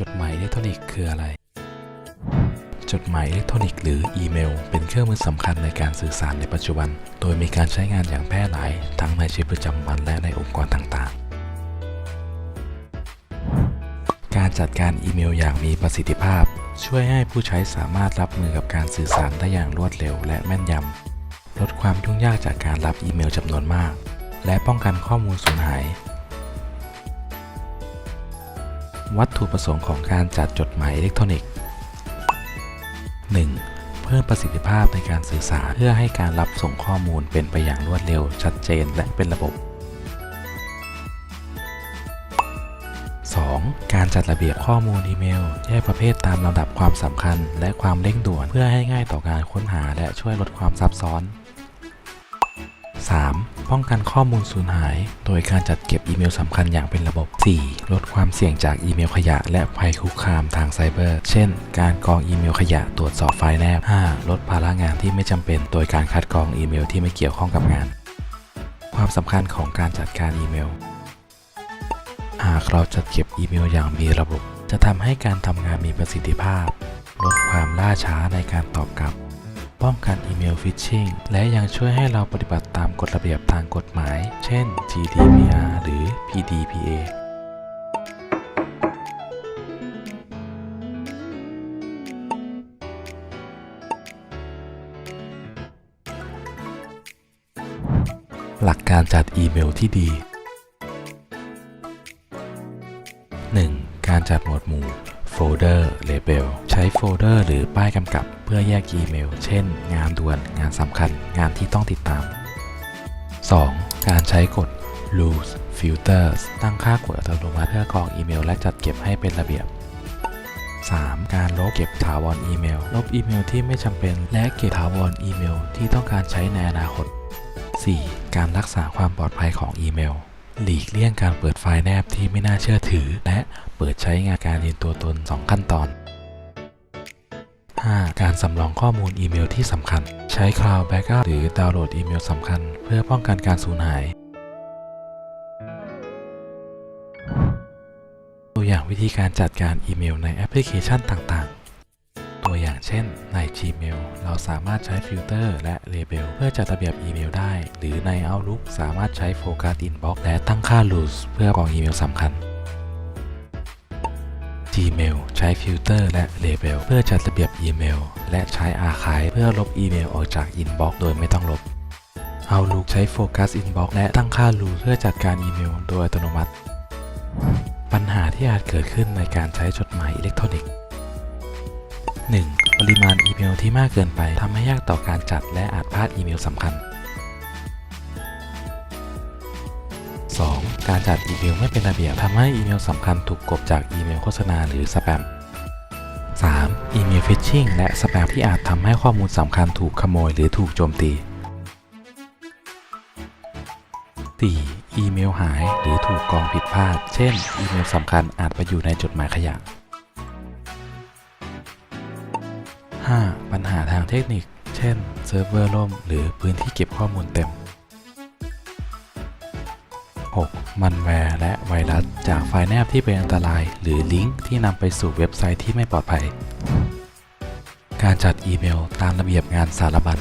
จดหมายอิเล็กทรอนิกส์คืออะไร จดหมายอิเล็กทรอนิกส์หรืออีเมล เป็นเครื่องมือสำคัญในการสื่อสารในปัจจุบัน โดยมีการใช้งานอย่างแพร่หลายทั้งในชีวิตประจำวันและในองค์กรต่างๆ การจัดการอีเมลอย่างมีประสิทธิภาพ ช่วยให้ผู้ใช้สามารถรับมือกับการสื่อสารได้อย่างรวดเร็วและแม่นยำลดความยุ่งยากจากการรับอีเมลจำนวนมาก และป้องกันข้อมูลสูญหาย วัตถุประสงค์ของการจัดจดหมายอิเล็กทรอนิกส์ 1. เพิ่มประสิทธิภาพในการสื่อสารเพื่อให้การรับส่งข้อมูลเป็นไปอย่างรวดเร็ว ชัดเจนและเป็นระบบ 2. การจัดระเบียบข้อมูลอีเมล แยกประเภทตามลำดับความสำคัญ และความเร่งด่วน เพื่อให้ง่ายต่อการค้นหาและช่วยลดความซับซ้อน 3. ป้องกันข้อมูลสูญหาย โดยการจัดเก็บอีเมลสำคัญอย่างเป็นระบบ 4. ลดความเสี่ยงจากอีเมลขยะ และภัยคุกคามทางไซเบอร์ เช่น การกรองอีเมลขยะตรวจสอบไฟล์แนบ 5. ลดภาระงานที่ไม่จำเป็น โดยการคัดกรองอีเมลที่ไม่เกี่ยวข้องกับงาน ความสำคัญของการจัดการอีเมล หากเราจัดเก็บอีเมลอย่างมีระบบ จะทำให้การทำงานมีประสิทธิภาพ ลดความล่าช้าในการตอบกลับ ป้องกันอีเมลฟิชชิงและยังช่วยให้เราปฏิบัติตามกฎระเบียบทางกฎหมาย เช่น GDPR หรือ PDPA หลักการจัดอีเมลที่ดี 1. การจัดหมวดหมู่ โฟลเดอร์เลเบลใช้โฟลเดอร์หรือป้ายกำกับเพื่อแยกอีเมล เช่น งานด่วน งานสำคัญ งานที่ต้องติดตาม 2. การใช้กฎ rules filters ตั้งค่ากฎอัตโนมัติเพื่อกรองอีเมล และจัดเก็บให้เป็นระเบียบ 3. การลบเก็บถาวรอีเมล ลบอีเมลที่ไม่จำเป็น และเก็บถาวรอีเมลที่ต้องการใช้ในอนาคต 4. การรักษาความปลอดภัยของอีเมล หลีกเลี่ยงการเปิดไฟล์แนบที่ไม่น่าเชื่อถือ และเปิดใช้งานการยืนตัวตน 2 ขั้นตอน 5. การสำรองข้อมูลอีเมลที่สำคัญ ใช้ Cloud Backup หรือดาวน์โหลดอีเมลสำคัญ เพื่อป้องกันการสูญหาย ตัวอย่างวิธีการจัดการอีเมลในแอปพลิเคชันต่างๆ ตัวอย่างเช่น ใน Gmail เราสามารถใช้ฟิลเตอร์และเลเบลเพื่อจัดระเบียบอีเมลได้ หรือใน Outlook สามารถใช้ Focus Inbox และตั้งค่า Rules เพื่อกรองอีเมลสำคัญ Gmail ใช้ฟิลเตอร์และเลเบลเพื่อจัดระเบียบอีเมล และใช้ Archive เพื่อลบอีเมลออกจาก Inbox โดยไม่ต้องลบ Outlook ใช้ Focus Inbox และตั้งค่า Rules เพื่อจัดการอีเมลโดยอัตโนมัติ ปัญหาที่อาจเกิดขึ้นในการใช้จดหมายอิเล็กทรอนิกส์ 1. ปริมาณอีเมลที่มากเกินไปทำให้ยากต่อการจัดและอาจพลาดอีเมลสำคัญ 2. การจัดอีเมลไม่เป็นระเบียบทำให้อีเมลสำคัญถูกกบจากอีเมลโฆษณาหรือสแปม 3. อีเมลฟิชชิงและสแปมที่อาจทำให้ข้อมูลสำคัญถูกขโมยหรือถูกโจมตี 4. อีเมลหายหรือถูกกรองผิดพลาด เช่น อีเมลสำคัญอาจไปอยู่ในจดหมายขยะ 5. ปัญหาทางเทคนิค เช่น เซิร์ฟเวอร์ล่ม หรือพื้นที่เก็บข้อมูลเต็ม 6. มันแวร์และไวรัส จากไฟล์แนบที่เป็นอันตราย หรือลิงก์ที่นำไปสู่เว็บไซต์ที่ไม่ปลอดภัย การจัดอีเมลตามระเบียบงานสารบัญ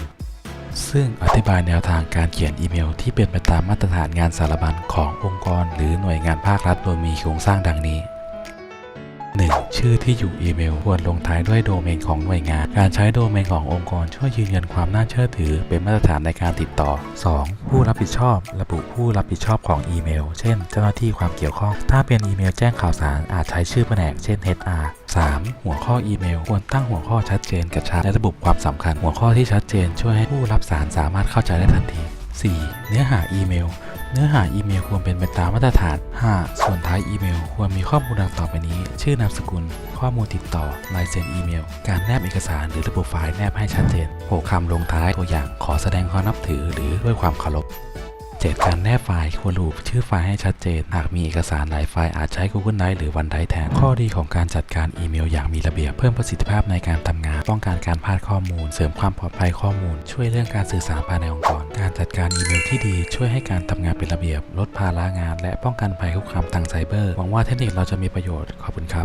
ซึ่งอธิบายแนวทางการเขียนอีเมล ที่เป็นไปตามมาตรฐานงานสารบัญขององค์กร หรือหน่วยงานภาครัฐโดยมีโครงสร้างดังนี้ 1. ชื่อที่อยู่อีเมลควรลงท้ายด้วยโดเมนของหน่วยงาน การใช้โดเมนขององค์กรช่วยยืนยันความน่าเชื่อถือ เป็นมาตรฐานในการติดต่อ 2. ผู้รับผิดชอบ ระบุผู้รับผิดชอบของอีเมล เช่น เจ้าหน้าที่ความเกี่ยวข้อง ถ้าเป็นอีเมลแจ้งข่าวสารอาจใช้ชื่อแผนกเช่น HR 3. หัวข้ออีเมล ควรตั้งหัวข้อชัดเจนกระชับและระบุความสำคัญ หัวข้อที่ชัดเจนช่วยให้ผู้รับสารสามารถเข้าใจได้ทันที 4. เนื้อหาอีเมล เนื้อหาอีเมลควรเป็นไปตามมาตรฐาน 5. ส่วนท้ายอีเมลควรมีข้อมูลดังต่อไปนี้ ชื่อนามสกุล ข้อมูลติดต่อ ลายเซ็นอีเมล การแนบเอกสารหรือระบุไฟล์แนบให้ชัดเจน 6. คำลงท้ายตัวอย่างขอแสดงความนับถือหรือด้วยความเคารพ 7. การแนบไฟล์ควรระบุชื่อไฟล์ให้ชัดเจน หากมีเอกสารหลายไฟล์อาจใช้ Google Drive หรือ OneDrive แทน ข้อดีของการจัดการอีเมลอย่างมีระเบียบ เพิ่มประสิทธิภาพในการทำงาน ป้องกันการพลาดข้อมูล เสริมความปลอดภัยข้อมูล ช่วยเรื่องการสื่อสารภายในองค์กร การจัดการอีเมลที่ดีช่วยให้การทำงานเป็นระเบียบ ลดภาระงาน และป้องกันภัยคุกคามทางไซเบอร์ หวังว่าเทคนิคเราจะมีประโยชน์ ขอบคุณครับ